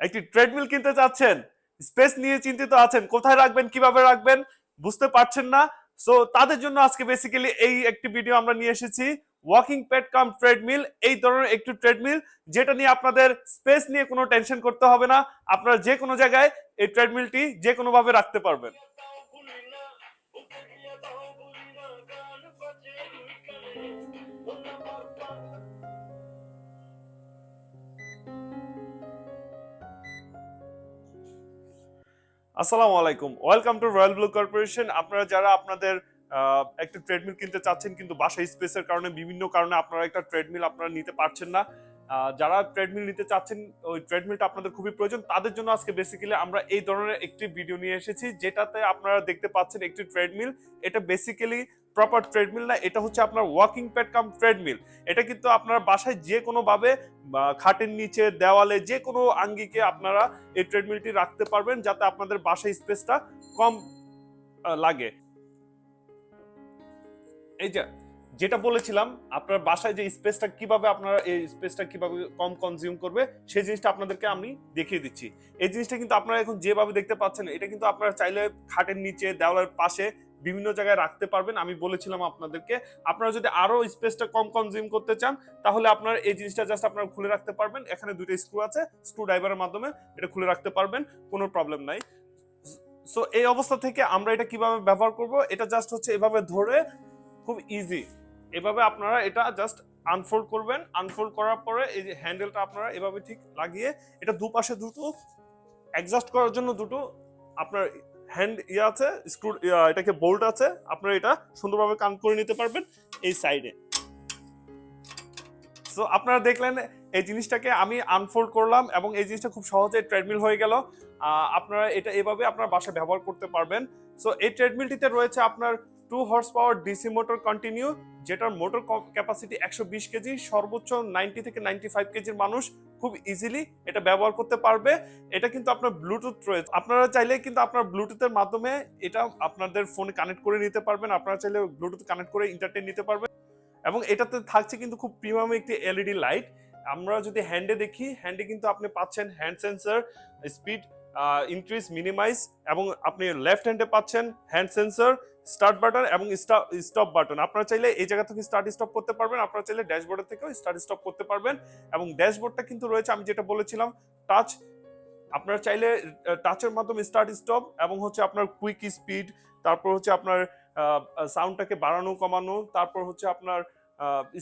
একটি ট্রেডমিল কিনতে চাচ্ছেন স্পেস নিয়ে চিন্তিত আছেন, কোথায় রাখবেন, কীভাবে রাখবেন, বুঝতে পারছেন না। সো তাদের জন্য আজকে বেসিক্যালি এই একটি ভিডিও আমরা নিয়ে এসেছি ওয়াকিং প্যাড কাম ট্রেডমিল এই ধরনের একটি ট্রেডমিল যেটা নিয়ে আপনাদের স্পেস নিয়ে কোনো টেনশন করতে হবে না। আপনারা যে কোনো জায়গায় এই ট্রেডমিলটি যে কোনো ভাবে রাখতে পারবেন। আসসালামু আলাইকুম। Welcome to royal blue corporation আপনারা যারা আপনাদের একটা ট্রেডমিল কিনতে চাচ্ছেন কিন্তু বাসায় স্পেসের কারণে, বিভিন্ন কারণে আপনারা একটা ট্রেডমিল আপনারা নিতে পারছেন না। যারা ট্রেডমিল নিতে চাচ্ছেন, ওই ট্রেডমিলটা আপনাদের খুবই প্রয়োজন। তাদের জন্য আজকে বেসিক্যালি আমরা এই ধরনের একটি ভিডিও নিয়ে এসেছি, যেটাতে আপনারা দেখতে পাচ্ছেন একটি ট্রেডমিল এটা বেসিক্যালি প্রপার ট্রেডমিল না, এটা হচ্ছে আপনার ওয়াকিং প্যাড কাম ট্রেডমিল এটা কিন্তু আপনার বাসায় যে কোনো ভাবে, বা খাটের নিচে, দেওয়ালে যে কোনো আঙ্গিকে আপনারা এই ট্রেডমিলটি রাখতে পারবেন, যাতে আপনাদের বাসায় স্পেসটা কম লাগে। এই যে, যেটা বলেছিলাম, আপনার বাসায় যে স্পেসটা কীভাবে আপনারা এই স্পেসটা কীভাবে কম কনজিউম করবে, সেই জিনিসটা আপনাদেরকে আমি দেখিয়ে দিচ্ছি। এই জিনিসটা কিন্তু আপনারা এখন যেভাবে দেখতে পাচ্ছেন, এটা কিন্তু আপনারা চাইলে খাটের নিচে, দেওয়ালের পাশে বিভিন্ন জায়গায় রাখতে পারবেন। আমি বলেছিলাম আপনাদেরকে, আপনারা যদি আরও স্পেসটা কম কনজিউম করতে চান, তাহলে আপনার এই জিনিসটা জাস্ট আপনারা খুলে রাখতে পারবেন। এখানে দুটো স্ক্রু আছে স্ক্রু ড্রাইভারের মাধ্যমে এটা খুলে রাখতে পারবেন, কোনো প্রবলেম নাই। সো এই অবস্থা থেকে আমরা এটা কীভাবে ব্যবহার করব? এটা জাস্ট হচ্ছে এভাবে ধরে খুব ইজি এভাবে আপনারা এটা জাস্ট আনফোল্ড করবেন। আনফোল্ড করার পরে এই যে হ্যান্ডেলটা আপনারা এভাবে ঠিক লাগিয়ে, এটা দুপাশে দুটো অ্যাডজাস্ট করার জন্য দুটো, আপনার হ্যান্ড ইয়ে আছে, স্ক্রু এটাকে বোল্ট আছে, আপনারা এটা সুন্দরভাবে কান করে নিতে পারবেন এই সাইডে। সো আপনারা দেখলেন এই জিনিসটাকে আমি আনফোল্ড করলাম এবং এই জিনিসটা খুব সহজে ট্রেডমিল হয়ে গেল। আপনারা এটা এভাবে আপনার বাসায় ব্যবহার করতে পারবেন। সো এই ট্রেডমিলটিতে রয়েছে আপনার two horse power DC motor continue যেটার মোটর ক্যাপাসিটি একশো বিশ কেজি, সর্বোচ্চ নাইনটি থেকে নাইনটি ফাইভ কেজির মানুষ খুব ইজিলি এটা ব্যবহার করতে পারবে। এটা কিন্তু আপনার ব্লুটুথ রয়েছে। আপনারা চাইলে কিন্তু আপনার ব্লুটুথের মাধ্যমে এটা আপনাদের ফোনে কানেক্ট করে নিতে পারবেন। আপনারা চাইলে ব্লুটুথ কানেক্ট করে ইন্টারটেন নিতে পারবেন। এবং এটাতে থাকছে কিন্তু খুব প্রিমিয়াম একটি এলইডি লাইট আমরা যদি হ্যান্ডে দেখি হ্যান্ডে কিন্তু আপনি পাচ্ছেন hand sensor speed increase minimise এবং আপনি লেফট হ্যান্ডে পাচ্ছেন হ্যান্ড সেন্সর স্টার্ট বাটন এবং স্টপ বাটন আপনারা চাইলে এই জায়গা থেকে স্টার্ট স্টপ করতে পারবেন, আপনারা চাইলে ড্যাশবোর্ডের থেকেও স্টার্ট স্টপ করতে পারবেন এবং ড্যাশবোর্ডটা কিন্তু রয়েছে, আমি যেটা বলেছিলাম টাচ আপনারা চাইলে টাচের মাধ্যমে স্টার্ট স্টপ এবং হচ্ছে আপনার কুইক স্পিড তারপর হচ্ছে আপনার সাউন্ডটাকে বাড়ানো, কমানো, তারপর হচ্ছে আপনার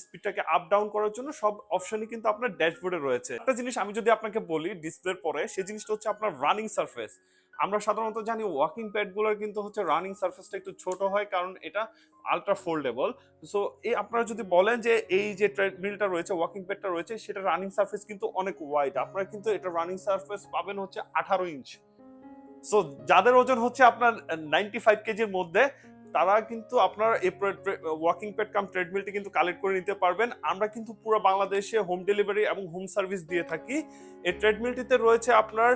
স্পিডটাকে আপ ডাউন করার জন্য সব অপশনই কিন্তু আপনার ড্যাশবোর্ডে রয়েছে। একটা জিনিস আমি যদি আপনাকে বলি ডিসপ্লের পরে সেই জিনিসটা হচ্ছে আপনার রানিং সারফেস আমরা সাধারণত জানি ওয়াকিং প্যাডগুলোর কিন্তু হচ্ছে রানিং সারফেসটা একটু ছোট হয় কারণ এটা আলট্রা ফোল্ডেবল সো এই আপনারা যদি বলেন যে এই যে ট্রেডমিলটা রয়েছে ওয়াকিং প্যাডটা রয়েছে, সেটা রানিং সারফেস কিন্তু অনেক ওয়াইড আপনারা কিন্তু এটা রানিং সারফেস পাবেন হচ্ছে আঠারো ইঞ্চ সো যাদের ওজন হচ্ছে আপনার নাইনটি ফাইভ কেজির মধ্যে তারা কিন্তু আপনার ওয়াকিং প্যাড কাম ট্রেডমিলটি কিন্তু কালেক্ট করে নিতে পারবেন। আমরা কিন্তু পুরো বাংলাদেশে হোম ডেলিভারি এবং হোম সার্ভিস দিয়ে থাকি। এই ট্রেডমিলটিতে রয়েছে আপনার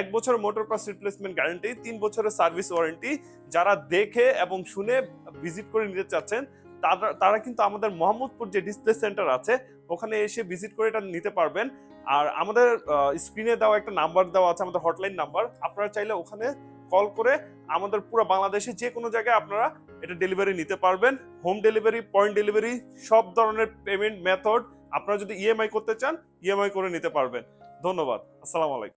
এক বছর মোটর পাস রিপ্লেসমেন্ট গ্যারান্টি তিন বছরের সার্ভিস ওয়ারেন্টি যারা দেখে এবং শুনে ভিজিট করে নিতে চাচ্ছেন, তারা তারা কিন্তু আমাদের মোহাম্মদপুর যে ডিসপ্লে সেন্টার আছে, ওখানে এসে ভিজিট করে এটা নিতে পারবেন। আর আমাদের স্ক্রিনে দেওয়া একটা নাম্বার দেওয়া আছে, আমাদের হটলাইন নাম্বার আপনারা চাইলে ওখানে কল করে আমাদের পুরো বাংলাদেশে যে কোনো জায়গায় আপনারা এটা ডেলিভারি নিতে পারবেন। হোম ডেলিভারি পয়েন্ট ডেলিভারি সব ধরনের পেমেন্ট মেথড আপনারা যদি ইএমআই করতে চান ইএমআই করে নিতে পারবেন। ধন্যবাদ। আসসালামু আলাইকুম।